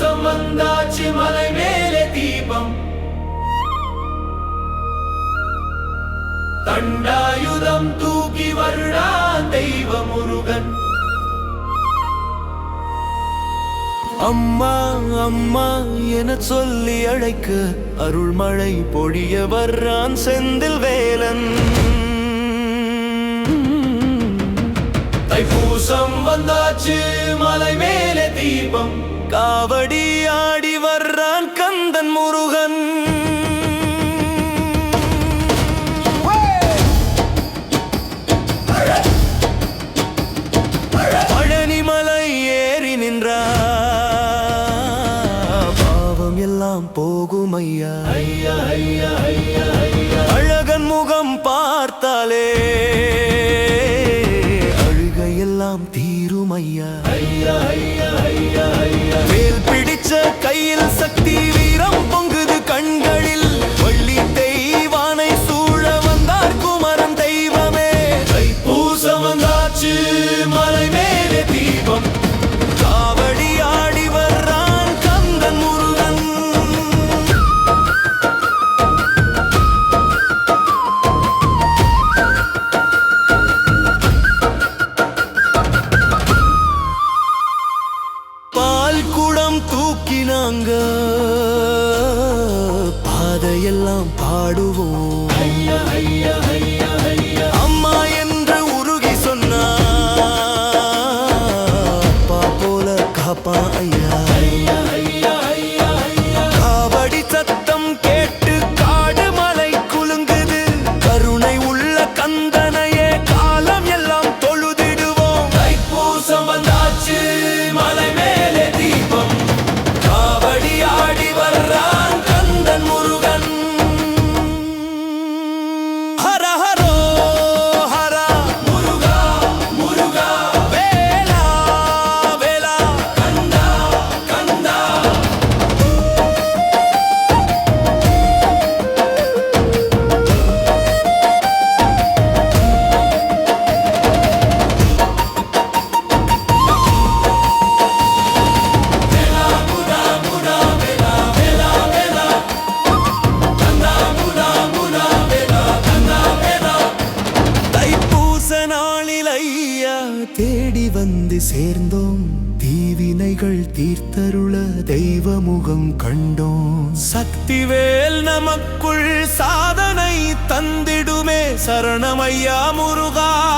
சந்தோஷம் வந்தாச்சு மலை மேலே தீபம். தண்டாயுதம் தூக்கி வருடா தெய்வ முருகன் அம்மா அம்மா என சொல்லி அழைக்க அருள்மழை பொழிய வர்றான் செந்தில் வேலன். தைப்பூசம் வந்தாச்சு மலை மேலே தீபம். காவடி ஆடி வர்றான் கந்தன் முருகன். பழனிமலை ஏறி நின்றார் பாவம் எல்லாம் போகும் ஐயா ஐயா ஐயா ஐயா. ஐயா. ஐயா வேல் பிடிச்ச கையில் சக்தி வீரம் பொங்குது கண்களில். வள்ளி தெய்வானை சூழ வந்தார் குமரன் தெய்வமே. பூச வந்தாச்சு மலை மேலே தீபம் நாம் பாடுவோம். ஐயா ஐயா ஐயா. வந்து சேர்ந்தோம். தீவினைகள் தீர்த்தருள தெய்வ முகம் கண்டோம். சக்திவேல் நமக்குள் சாதனை தந்திடுமே சரணமையா முருகா.